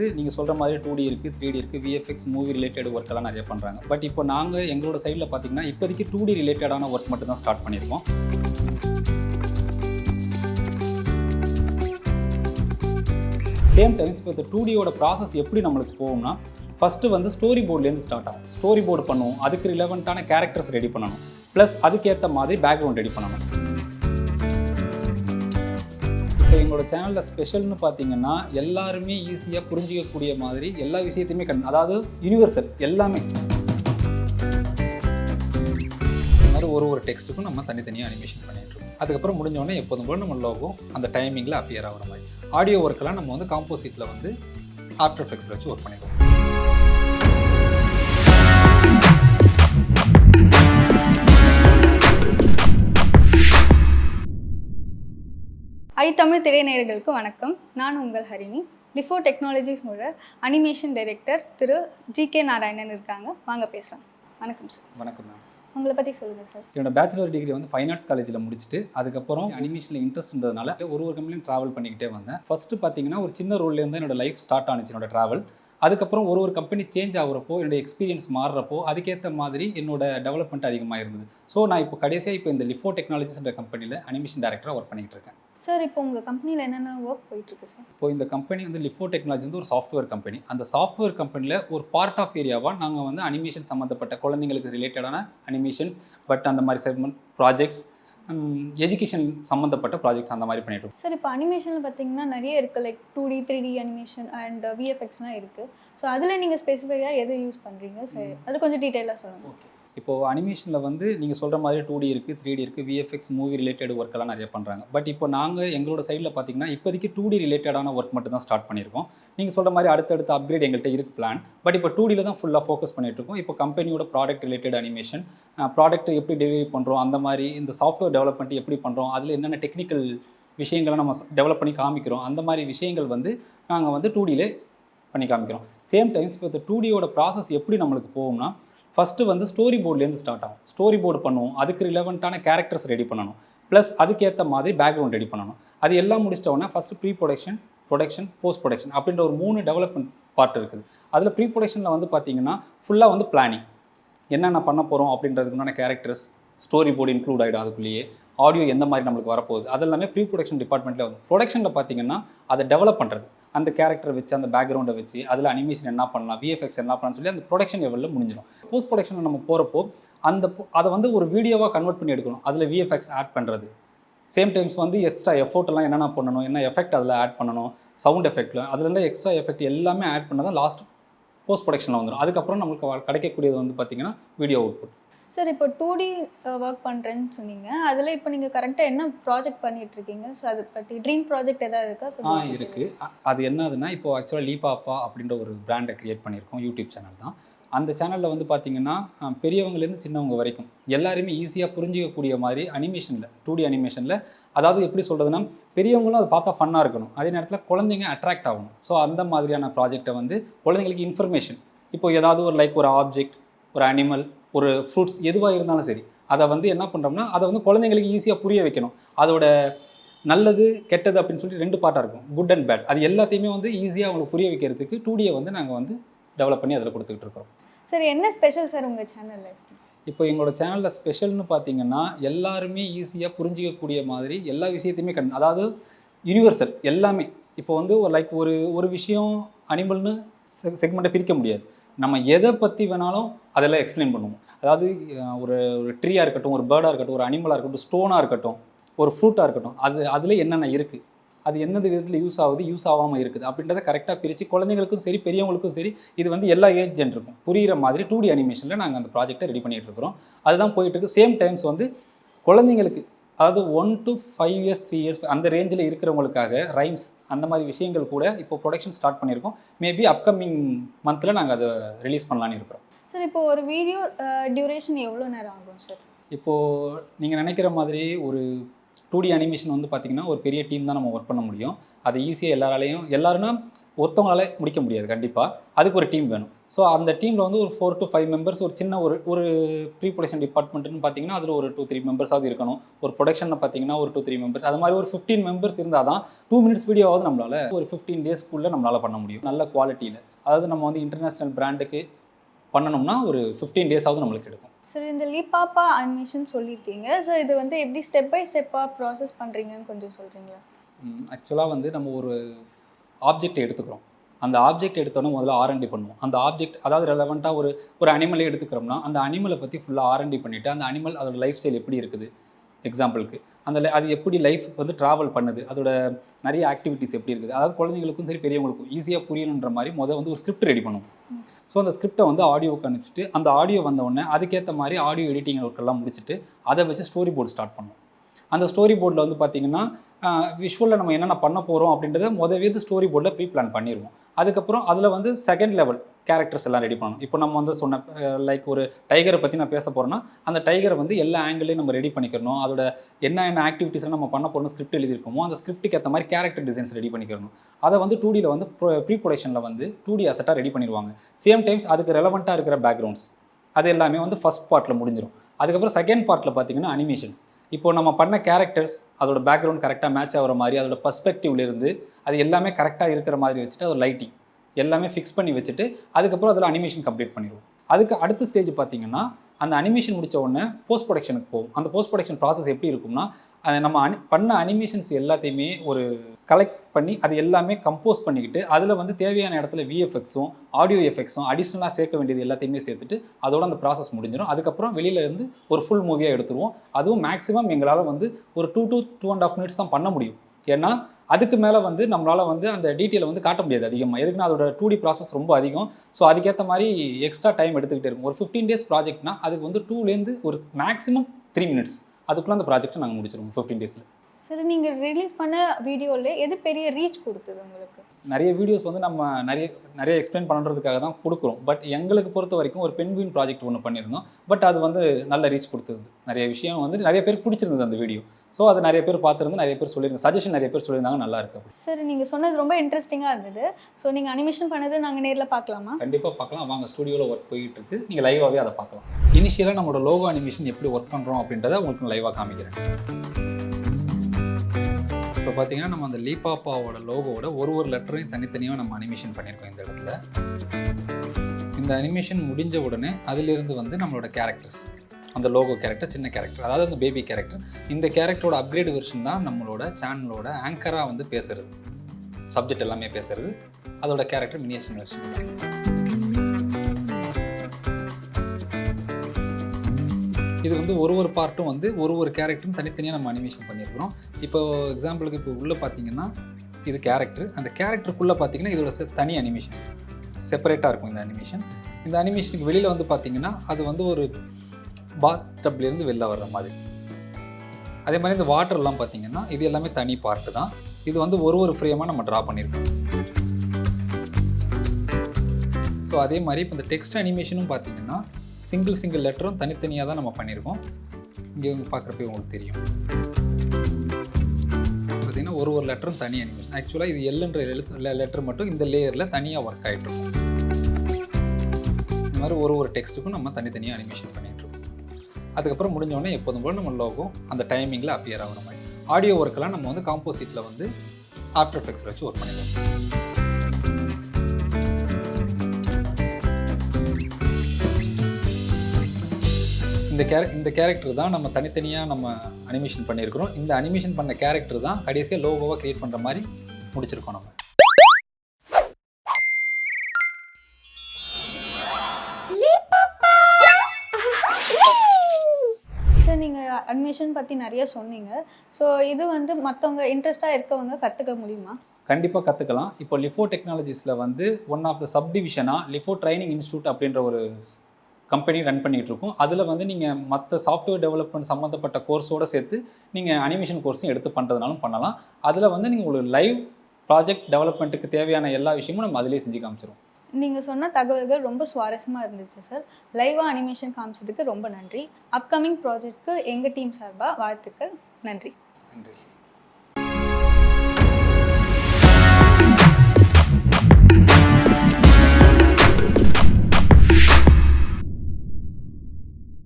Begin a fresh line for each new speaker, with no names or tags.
வந்து நீங்கள் சொல்கிற மாதிரி டூ டி இருக்குது த்ரீ டி இருக்குது விஎஃப்எக்ஸ் மூவி ரிலேட்டட் ஒர்க் எல்லாம் நிறைய பண்ணுறாங்க பட் இப்போ நாங்கள் எங்களோட சைடில் பார்த்தீங்கன்னா இப்போதைக்கு டூ டி ரிலேட்டடான ஒர்க் மட்டும் தான் ஸ்டார்ட் பண்ணியிருக்கோம் கேம் டைம்ஸ் இப்போ டூ டியோட ப்ராசஸ் எப்படி நம்மளுக்கு போகும்னா ஃபஸ்ட்டு வந்து ஸ்டோரி போர்ட்லேருந்து ஸ்டார்ட் ஆகும். ஸ்டோரி போர்டு பண்ணுவோம். அதுக்கு ரிலவெண்ட்டான கேரக்டர்ஸ் ரெடி பண்ணணும். ப்ளஸ் அதுக்கேற்ற மாதிரி பேக்ரவுண்ட் ரெடி பண்ணணும். இப்போ எங்களோட சேனலில் ஸ்பெஷல்னு பார்த்தீங்கன்னா எல்லாருமே ஈஸியாக புரிஞ்சிக்கக்கூடிய மாதிரி எல்லா விஷயத்தையுமே கண் அதாவது யூனிவர்சல் எல்லாமே. இந்த மாதிரி ஒரு ஒரு டெக்ஸ்ட்டுக்கும் நம்ம தனித்தனியாக அனிமேஷன் பண்ணிட்டு இருக்கோம். அதுக்கப்புறம் முடிஞ்சோடனே எப்போதும் போல நம்ம லோகோ அந்த டைமிங்கில் அப்பியர் ஆகிற மாதிரி. ஆடியோ ஒர்க்கெல்லாம் நம்ம வந்து காம்போசிட்டில் வந்து ஆஃப்டர் எஃபெக்ட்ஸில் வச்சு ஒர்க் பண்ணிடுவோம்.
ஐ தமிழ் திரைநேயர்களுக்கு வணக்கம். நான் உங்கள் ஹரிணி. லிஃபோ டெக்னாலஜிஸ் மூல அனிமேஷன் டைரக்டர் திரு ஜி கே நாராயணன் இருக்காங்க. வாங்க பேசலாம். வணக்கம் சார்
வணக்கம் மேம்
உங்களை பற்றி சொல்லுங்கள் சார்
என்னோட பேச்சுலர் டிகிரி வந்து ஃபைன் ஆர்ட்ஸ் காலேஜில் முடிச்சுட்டு அதுக்கப்புறம் அனிமேஷனில் இன்ட்ரெஸ்ட் இருந்ததுனால ஒரு ஒரு கம்பெனியும் ட்ராவல் பண்ணிக்கிட்டே வந்தேன். ஃபஸ்ட்டு பார்த்தீங்கன்னா ஒரு சின்ன ரோல்லேருந்து என்னோட லைஃப் ஸ்டார்ட் ஆனிச்சு என்னோட ட்ராவல் அதுக்கப்புறம் ஒரு ஒரு கம்பெனி சேஞ்ச் ஆகுறப்போ என்னோட எக்ஸ்பீரியன்ஸ் மாறுறப்போ அதுக்கேற்ற மாதிரி என்னோட டெவலப்மெண்ட் அதிகமாக இருந்தது ஸோ நான் இப்போ கடைசியாக இப்போ இந்த லிஃபோ டெக்னாலஜிஸ்ன்ற கம்பெனியில் அனிமேஷன் டேரக்டராக ஒர்க் பண்ணிட்டு இருக்கேன்.
சார் இப்போ உங்கள் கம்பெனியில் என்னென்ன ஒர்க் போயிட்டுருக்கு சார்?
இப்போ இந்த கம்பெனி வந்து லிஃபோ டெக்னாலஜி வந்து ஒரு சாஃப்ட்வேர் கம்பெனி அந்த சாஃப்ட்வேர் கம்பெனியில் ஒரு பார்ட் ஆஃப் ஏரியாவாக நாங்கள் வந்து அனிமேஷன் சம்மந்தப்பட்ட குழந்தைங்களுக்கு ரிலேட்டடான அனிமேஷன்ஸ் பட் அந்த மாதிரி செக்மெண்ட் ப்ராஜெக்ட்ஸ் எஜுகேஷன் சம்மந்தப்பட்ட ப்ராஜெக்ட்ஸ் அந்த மாதிரி பண்ணிட்டு
சார் இப்போ அனிமேஷனில் பார்த்தீங்கன்னா நிறைய இருக்குது like two D three D animation and விஎஃப்எக்ஸ்லாம் இருக்குது ஸோ அதில் நீங்கள் ஸ்பெசிஃபிக்காக எது யூஸ் பண்ணுறீங்க சார் அது கொஞ்சம் டீட்டெயிலாக சொல்லுங்கள்
ஓகே இப்போது அனிமேஷனில் வந்து நீங்கள் சொல்கிற மாதிரி டூ டி இருக்குது த்ரீ டி இருக்குது விஎஃப்எக்ஸ் மூவி ரிலேட்டட் ஒர்க் எல்லாம் நிறைய பண்ணுறாங்க பட் இப்போ நாங்கள் எங்களோட சைடில் பார்த்தீங்கன்னா இப்போதைக்கு டூ டி ரிலேட்டடான ஒர்க் மட்டும் தான் ஸ்டார்ட் பண்ணியிருக்கோம். நீங்கள் சொல்கிற மாதிரி அடுத்தடுத்த அப்கிரேட் எங்கள்கிட்ட இருக்குது பிளான் பட் இப்போ டூ டியில் தான் ஃபுல்லாக ஃபோக்கஸ் பண்ணிகிட்ருக்கோம் இருக்கோம். இப்போ கம்பெனியோட ப்ராடக்ட் ரிலேட்டட் அனிமேஷன் ப்ராடக்ட் எப்படி டெலிவரி பண்ணுறோம் அந்த மாதிரி இந்த சாஃப்ட்வேர் டெவலப்மெண்ட் எப்படி பண்ணுறோம் அதில் என்னென்ன டெக்னிக்கல் விஷயங்களை நம்ம டெவலப் பண்ணி காமிக்கிறோம் அந்த மாதிரி விஷயங்கள் வந்து நாங்கள் வந்து டூ டியிலே பண்ணி காமிக்கிறோம். சேம் டைம்ஸ் இப்போ இந்த டூ டியோட ப்ராசஸ் எப்படி நம்மளுக்கு போகும்னா ஃபஸ்ட்டு வந்து ஸ்டோரி போர்ட்லேருந்து ஸ்டார்ட் ஆகும். ஸ்டோரி போர்டு பண்ணுவோம். அதுக்கு ரிலவெண்ட்டான கேரக்டர்ஸ் ரெடி பண்ணணும். ப்ளஸ் அதுக்கேற்ற மாதிரி பேக்ரவுண்ட் ரெடி பண்ணணும். அது எல்லாம் முடிச்சிட்ட உடனே first pre production production post production அப்படின்ற ஒரு மூணு டெவலப்மெண்ட் பார்ட் இருக்குது. அதில் ப்ரீ ப்ரொடக்ஷனில் வந்து பார்த்தீங்கன்னா ஃபுல்லாக வந்து பிளானிங் என்னென்ன பண்ண போகிறோம் அப்படின்றதுக்குண்டான கேரக்டர்ஸ் ஸ்டோரி போர்டு இன்க்ளூட் ஆகிடும் அதுக்குள்ளேயே. ஆடியோ எந்த மாதிரி நம்மளுக்கு வரப்போகுது? அது எல்லாமே ப்ரீ ப்ரொடக்ஷன் டிபார்ட்மெண்ட்டில் வந்து ப்ரொடக்ஷனில் பார்த்தீங்கன்னா அதை டெவலப் பண்ணுறது அந்த கேரக்டரை வச்சு அந்த பேக்ரவுண்டை வச்சு அதில் அனிமேஷன் என்ன பண்ணலாம் விஎஃப்எக்ஸ் என்ன பண்ணலாம் சொல்லி அந்த ப்ரொடக்ஷன் லெவலில் முடிஞ்சிடும். போஸ்ட் ப்ரொடக்ஷனில் நம்ம போகிறப்போ அந்த அதை வந்து ஒரு வீடியோவாக கன்வெர்ட் பண்ணி எடுக்கணும். அதில் விஎஃப்எக்ஸ் ஆட் பண்ணுறது சேம் டைம்ஸ் வந்து எக்ஸ்ட்ரா எஃபோர்ட் எல்லாம் என்னென்ன பண்ணணும் என்ன எஃபெக்ட் அதில் ஆட் பண்ணணும் சவுண்ட் எஃபெக்ட்டில் அதுலேருந்து எக்ஸ்ட்ரா எஃபெக்ட் எல்லாமே ஆட் பண்ணால் தான் லாஸ்ட் போஸ்ட் ப்ரொடக்ஷனில் வந்துடும் அதுக்கப்புறம் நம்மளுக்கு கிடைக்கக்கூடியது வந்து பார்த்திங்கன்னா வீடியோ அவுட்புட்
சார் இப்போ டூ டி ஒர்க் பண்ணுறேன்னு சொன்னீங்க. அதில் இப்போ நீங்கள் கரெக்டாக என்ன ப்ராஜெக்ட் பண்ணிட்டு இருக்கீங்க ஸோ அதை பற்றி ட்ரீம் ப்ராஜெக்ட் ஏதாவது இருக்கா?
ஆ இருக்குது அது என்னதுன்னா இப்போ ஆக்சுவலாக லீபாப்பா அப்படின்ற ஒரு பிராண்டை கிரியேட் பண்ணியிருக்கோம். யூடியூப் சேனல் தான். அந்த சேனலில் வந்து பார்த்தீங்கன்னா பெரியவங்கலேருந்து சின்னவங்க வரைக்கும் எல்லாருமே ஈஸியாக புரிஞ்சிக்கக்கூடிய மாதிரி அனிமேஷனில் டூ டி அனிமேஷனில் அதாவது எப்படி சொல்கிறதுனா பெரியவங்களும் அதை பார்த்தா ஃபன்னாக இருக்கணும். அதே நேரத்தில் குழந்தைங்க அட்ராக்ட் ஆகணும். ஸோ அந்த மாதிரியான ப்ராஜெக்டை வந்து குழந்தைங்களுக்கு இன்ஃபர்மேஷன் இப்போ ஏதாவது ஒரு லைக் ஒரு ஆப்ஜெக்ட் ஒரு அனிமல் ஒரு ஃப்ரூட்ஸ் எதுவாக இருந்தாலும் சரி அதை வந்து என்ன பண்ணுறோம்னா அதை வந்து குழந்தைங்களுக்கு ஈஸியாக புரிய வைக்கணும். அதோட நல்லது கெட்டது அப்படின்னு சொல்லிட்டு ரெண்டு பார்ட்டாக இருக்கும். குட் அண்ட் பேட் அது எல்லாத்தையுமே வந்து ஈஸியாக அவங்களுக்கு புரிய வைக்கிறதுக்கு டூ டியை வந்து நாங்கள் வந்து டெவலப் பண்ணி அதில் கொடுத்துக்கிட்டு இருக்கோம்
சார் என்ன ஸ்பெஷல் சார் உங்கள் சேனலில்
இப்போ எங்களோட சேனலில் ஸ்பெஷல்னு பார்த்தீங்கன்னா எல்லாருமே ஈஸியாக புரிஞ்சிக்கக்கூடிய மாதிரி எல்லா விஷயத்தையுமே கண் அதாவது யூனிவர்சல் எல்லாமே. இப்போ வந்து ஒரு லைக் ஒரு ஒரு விஷயம் அனிமல்னு செக்மெண்ட்டை பிரிக்க முடியாது. நம்ம எதை பற்றி வேணாலும் அதெல்லாம் எக்ஸ்பிளைன் பண்ணுவோம். அதாவது ஒரு ஒரு ட்ரீயாக இருக்கட்டும் ஒரு பேர்டாக இருக்கட்டும் ஒரு அனிமலாக இருக்கட்டும் ஸ்டோனாக இருக்கட்டும் ஒரு ஃப்ரூட்டாக இருக்கட்டும் அது அதில் என்னென்ன இருக்குது அது எந்தெந்த விதத்தில் யூஸ் ஆகுது யூஸ் ஆகாமல் இருக்குது? அப்படின்றத கரெக்டாக பிரித்து குழந்தைங்களுக்கும் சரி பெரியவங்களுக்கும் சரி இது வந்து எல்லா ஏஜ் ஜென்ருக்கும் புரிகிற மாதிரி டூ டி அனிமேஷனில் நாங்கள் அந்த ப்ராஜெக்ட்டை ரெடி பண்ணிகிட்டு இருக்கிறோம். அதுதான் போயிட்டு இருக்கு. சேம் டைம்ஸ் வந்து குழந்தைங்களுக்கு அதாவது one to five years three years அந்த ரேஞ்சில் இருக்கிறவங்களுக்காக ரைம்ஸ் அந்த மாதிரி விஷயங்கள் கூட இப்போ ப்ரொடக்ஷன் ஸ்டார்ட் பண்ணியிருக்கோம். மேபி அப்கமிங் மந்தில் நாங்கள் அதை ரிலீஸ் பண்ணலான்னு இருக்கிறோம்.
சார் இப்போ ஒரு வீடியோ டியூரேஷன் எவ்வளோ நேரம் ஆகும் சார்
இப்போது நீங்கள் நினைக்கிற மாதிரி ஒரு டூ டி அனிமேஷன் வந்து பார்த்திங்கன்னா ஒரு பெரிய டீம் தான் நம்ம ஒர்க் பண்ண முடியும். அதை ஈஸியாக எல்லாராலையும் எல்லாருன்னா ஒருத்தவங்களால முடிக்க முடியாது கண்டிப்பாக அதுக்கு ஒரு டீம் வேணும். ஸோ அந்த டீமில் வந்து ஒரு ஃபோர் டு ஃபைவ் மெம்பர்ஸ் ஒரு சின்ன ஒரு ஒரு ப்ரீ ப்ரொடக்ஷன் டிபார்ட்மெண்ட்னு பார்த்தீங்கன்னா அதில் ஒரு டூ த்ரீ மெம்பர்ஸாவது இருக்கணும். ஒரு ப்ரொடக்ஷனில் பார்த்தீங்கன்னா ஒரு டூ த்ரீ மெம்பர்ஸ் அது மாதிரி ஒரு ஃபிஃப்டீன் மெம்பர்ஸ் இருந்தால் தான் டூ மினிட்ஸ் வீடியோவாவது நம்மளால் ஒரு ஃபிஃப்டீன் டேஸ்க்குள்ளே நம்மளால் பண்ண முடியும். நல்ல குவாலிட்டியில் அதாவது நம்ம வந்து இன்டர்நேஷ்னல் பிராண்டுக்கு பண்ணணும்னா ஒரு ஃபிஃப்டீன் டேஸாவது நம்மளுக்கு எடுக்கும்.
சரி இந்த லீபாப்பா அனிமேஷன் சொல்லியிருக்கீங்க. ஸோ இது வந்து எப்படி ஸ்டெப் பை ஸ்டெப்பாக ப்ராசஸ் பண்ணுறீங்கன்னு கொஞ்சம் சொல்கிறீங்களா
ஆக்சுவலாக வந்து நம்ம ஒரு ஆப்ஜெக்ட் எடுத்துக்கிறோம். அந்த ஆப்ஜெக்ட் எடுத்தோன்னே முதல்ல ஆர்என்டி பண்ணுவோம். அந்த ஆப்ஜெக்ட் அதாவது ரெலவெண்ட்டாக ஒரு ஒரு அனிமலே எடுத்துக்கிறோம்னா அந்த அனிமலை பற்றி ஃபுல்லாக ஆர்என்டி பண்ணிவிட்டு அந்த அனிமல் அதோட லைஃப் ஸ்டைல் எப்படி இருக்குது? எக்ஸாம்பிளுக்கு அந்த அது எப்படி லைஃப் வந்து ட்ராவல் பண்ணுது? அதோட நிறைய ஆக்டிவிட்டிஸ் எப்படி இருக்குது? அதாவது குழந்தைங்களுக்கும் சரி பெரியவங்களுக்கும் ஈஸியாக புரியணுன்ற மாதிரி முதல் வந்து ஒரு ஸ்கிரிப்ட் ரெடி பண்ணுவோம். ஸோ அந்த ஸ்கிரிப்டை வந்து ஆடியோவுக்கு அனுப்பிச்சிட்டு அந்த ஆடியோ வந்த உடனே அதுக்கேற்ற மாதிரி ஆடியோ எடிட்டிங் ஒர்க்கெல்லாம் முடிச்சுட்டு அதை வச்சு ஸ்டோரி போர்டு ஸ்டார்ட் பண்ணுவோம். அந்த ஸ்டோரி போர்டில் வந்து பார்த்தீங்கன்னா விஷுவலில் நம்ம என்னென்ன பண்ண போகிறோம் அப்படின்றத முதவே ஸ்டோரி போர்டில் ப்ரீ பிளான் பண்ணிடுவோம் அதுக்கப்புறம் அதில் வந்து செகண்ட் லெவல் கேரக்டர்ஸ் எல்லாம் ரெடி பண்ணணும். இப்போ நம்ம வந்து சொன்ன லைக் ஒரு டைகரை பற்றி நான் பேச போகிறேன்னா அந்த டைகரை வந்து எல்லா ஆங்கிளையும் நம்ம ரெடி பண்ணிக்கிறணும். அதோட என்ன என்ன ஆக்டிவிட்டீஸ்லாம் நம்ம பண்ண போகிறோம் ஸ்கிரிப்ட் எழுதியிருக்கோமோ அந்த ஸ்கிரிப்ட்டுக்கு ஏற்ற மாதிரி கேரக்டர் டிசைன்ஸ் ரெடி பண்ணிக்கிறணும். அதை வந்து டூ டியில் வந்து ப்ரீ ப்ரொடக்ஷனில் வந்து டூ டி அசட்டாக ரெடி பண்ணிடுவாங்க. சேம் டைம்ஸ் அதுக்கு ரெலவெண்ட்டாக இருக்கிற பேக்ரவுண்ட்ஸ் அது எல்லாமே வந்து ஃபஸ்ட் பார்ட்டில் முடிஞ்சிடும் அதுக்கப்புறம் செகண்ட் பார்ட்டில் பார்த்தீங்கன்னா அனிமேஷன்ஸ் இப்போ நம்ம பண்ண கேரக்டர்ஸ் அதோட பேக்ரவுண்ட் கரெக்டாக மேட்ச் ஆகிற மாதிரி அதோட பர்ஸ்பெக்டிவ்லேருந்து அது எல்லாமே கரெக்டாக இருக்கிற மாதிரி வச்சுட்டு ஒரு லைட்டிங் எல்லாமே ஃபிக்ஸ் பண்ணி வச்சுட்டு அதுக்கப்புறம் அதில் அனிமேஷன் கம்ப்ளீட் பண்ணிடுவோம். அதுக்கு அடுத்த ஸ்டேஜ் பார்த்தீங்கன்னா அந்த அனிமேஷன் முடிச்ச உடனே போஸ்ட் ப்ரொடக்ஷனுக்கு போகும் அந்த போஸ்ட் ப்ரொடக்ஷன் ப்ராசஸ் எப்படி இருக்கும்னா அதை நம்ம அனி பண்ண அனிமேஷன்ஸ் எல்லாத்தையுமே ஒரு கலெக்ட் பண்ணி அது எல்லாமே கம்போஸ் பண்ணிக்கிட்டு அதில் வந்து தேவையான இடத்துல விஎஃப்எக்ஸும் ஆடியோ எஃபெக்ட்ஸும் அடிஷ்னலாக சேர்க்க வேண்டியது எல்லாத்தையுமே சேர்த்துட்டு அதோட அந்த ப்ராசஸ் முடிஞ்சிடும் அதுக்கப்புறம் வெளியில இருந்து ஒரு ஃபுல் மூவியாக எடுத்துருவோம். அதுவும் மேக்ஸிமம் எங்களால் வந்து ஒரு two to two and half minutes தான் பண்ண முடியும். ஏன்னா அதுக்கு மேலே வந்து நம்மளால் வந்து அந்த டீட்டெயிலை வந்து காட்ட முடியாது அதிகமாக எதுக்குன்னா அதோட டூ டி ப்ராசஸ் ரொம்ப அதிகம். ஸோ அதுக்கேற்ற மாதிரி எக்ஸ்ட்ரா டைம் எடுத்துக்கிட்டே இருக்கும். ஒரு ஃபிஃப்டீன் டேஸ் ப்ராஜெக்ட்னா அதுக்கு வந்து டூலேருந்து ஒரு மேக்ஸிமம் த்ரீ மினிட்ஸ் அதுக்குள்ளே அந்த ப்ராஜெக்ட்டை நாங்கள் முடிச்சிருவோம் ஃபிஃப்டீன் டேஸில்
சரி நீங்கள் ரிலீஸ் பண்ண வீடியோவில் எது பெரிய ரீச் கொடுத்தது உங்களுக்கு?
நிறைய வீடியோஸ் வந்து நம்ம நிறைய நிறைய எக்ஸ்பிளைன் பண்ணுறதுக்காக தான் கொடுக்குறோம். பட் எங்களுக்கு பொறுத்த வரைக்கும் ஒரு பென்குயின் ப்ராஜெக்ட் ஒன்று பண்ணியிருந்தோம். பட் அது வந்து நல்ல ரீச் கொடுத்தது. நிறைய விஷயம் வந்து நிறைய பேர் பிடிச்சிருந்தது அந்த வீடியோ ஸோ அது நிறைய பேர் பார்த்துருந்து நிறைய பேர் சொல்லியிருந்தாங்க. சஜஷன் நிறைய பேர் சொல்லியிருந்தாங்க நல்லா இருக்கு
சரி நீங்கள் சொன்னது ரொம்ப இன்ட்ரெஸ்டிங்காக இருந்தது. ஸோ நீங்கள் அனிமேஷன் பண்ணது நாங்கள் நேரில் பார்க்கலாமா?
கண்டிப்பாக பார்க்கலாம். வாங்க ஸ்டுடியோவில் ஒர்க் போயிட்டு இருக்கு. நீங்கள் லைவாகவே அதை பார்க்கலாம். இனிஷியலாக நம்மளோட லோகோ அனிமேஷன் எப்படி ஒர்க் பண்ணுறோம் அப்படின்றத உங்களுக்கு லைவாக காமிக்கிறேன். இப்போ பார்த்தீங்கன்னா நம்ம அந்த லீபாப்பாவோட லோகோவோட ஒரு ஒரு லெட்டரையும் தனித்தனியாக நம்ம அனிமேஷன் பண்ணியிருக்கோம் இந்த இடத்துல. இந்த அனிமேஷன் முடிஞ்ச உடனே அதிலிருந்து வந்து நம்மளோட கேரக்டர்ஸ் அந்த லோகோ கேரக்டர் சின்ன கேரக்டர் அதாவது அந்த பேபி கேரக்டர் இந்த கேரக்டரோட அப்கிரேட் வெர்ஷன் தான் நம்மளோட சேனலோட ஆங்கராக வந்து பேசுறது. சப்ஜெக்ட் எல்லாமே பேசுறது. அதோட கேரக்டர் மினியேஷன் வெர்ஷன் இது வந்து ஒரு ஒரு பார்ட்டும் வந்து ஒரு ஒரு கேரக்டரும் தனித்தனியாக நம்ம அனிமேஷன் பண்ணியிருக்கிறோம். இப்போ எக்ஸாம்பிளுக்கு இப்போ உள்ளே பார்த்தீங்கன்னா இது கேரக்டர் அந்த கேரக்டருக்குள்ளே பார்த்தீங்கன்னா இதோட தனி அனிமேஷன் செப்பரேட்டாக இருக்கும் இந்த அனிமேஷன் இந்த அனிமேஷனுக்கு வெளியில் வந்து பார்த்தீங்கன்னா அது வந்து ஒரு பாத் டப்லேருந்து வெளில வர்ற மாதிரி. அதே மாதிரி இந்த வாட்டர்லாம் பார்த்தீங்கன்னா இது எல்லாமே தனி பார்ட்டு தான். இது வந்து ஒரு ஒரு ஃப்ரேமாக நம்ம ட்ரா பண்ணியிருக்கோம். ஸோ அதே மாதிரி இப்போ இந்த டெக்ஸ்ட் அனிமேஷனும் பார்த்தீங்கன்னா சிங்கிள் சிங்கிள் லெட்டரும் தனித்தனியாக தான் நம்ம பண்ணியிருக்கோம். இங்கே பார்க்குறப்ப உங்களுக்கு தெரியும். பார்த்தீங்கன்னா ஒரு ஒரு லெட்டரும் தனி அனிமேஷன் ஆக்சுவலாக இது எல்லுன்ற எழுத்து லெட்டர் மட்டும் இந்த லேயரில் தனியாக ஒர்க் ஆகிட்டு இருக்கும். இந்த மாதிரி ஒரு ஒரு டெக்ஸ்ட்டுக்கும் நம்ம தனித்தனியாக அனிமேஷன் அதுக்கப்புறம் முடிஞ்சோடனே எப்போதும் போல் நம்ம லோகோ அந்த டைமிங்கில் அப்பியர் ஆகிற மாதிரி. ஆடியோ ஒர்க்கெல்லாம் நம்ம வந்து காம்போசிட்டில் வந்து ஆஃப்டர் எஃபெக்ட்ஸில் வச்சு ஒர்க் பண்ணிடுவோம் இந்த கேர இந்த கேரக்டர் தான் நம்ம தனித்தனியாக நம்ம அனிமேஷன் பண்ணியிருக்கிறோம். இந்த அனிமேஷன் பண்ண கேரக்டர் தான் கடைசியாக லோகோவாக க்ரியேட் பண்ணுற மாதிரி முடிச்சிருக்கோம் நம்ம.
அட்மிஷன் அனிமேஷன் பற்றி நிறைய சொன்னீங்க. ஸோ இது வந்து மற்றவங்க இன்ட்ரெஸ்டாக இருக்கவங்க கற்றுக்க முடியுமா?
கண்டிப்பாக கற்றுக்கலாம் இப்போ லிஃபோ டெக்னாலஜிஸில் வந்து ஒன் ஆஃப் த சப்டிவிஷனாக லிஃபோ ட்ரைனிங் இன்ஸ்டியூட் அப்படின்ற ஒரு கம்பெனி ரன் பண்ணிகிட்டு இருக்கோம் அதில் வந்து நீங்கள் மற்ற சாஃப்ட்வேர் டெவலப்மெண்ட் சம்மந்தப்பட்ட கோர்ஸோடு சேர்த்து நீங்கள் அனிமேஷன் கோர்ஸும் எடுத்து பண்ணுறதுனாலும் பண்ணலாம். அதில் வந்து நீங்கள் ஒரு லைவ் ப்ராஜெக்ட் டெவலப்மெண்ட்டுக்கு தேவையான எல்லா விஷயமும் நம்ம அதிலே செஞ்சு காமிச்சிரும்
நீங்கள் சொன்ன தகவல்கள் ரொம்ப சுவாரஸ்யமாக இருந்துச்சு சார் லைவாக அனிமேஷன் காமிச்சதுக்கு ரொம்ப நன்றி. அப்கமிங் ப்ராஜெக்ட்க்கு எங்கள் டீம் சார்பாக வாழ்த்துக்கள். நன்றி.
நன்றி.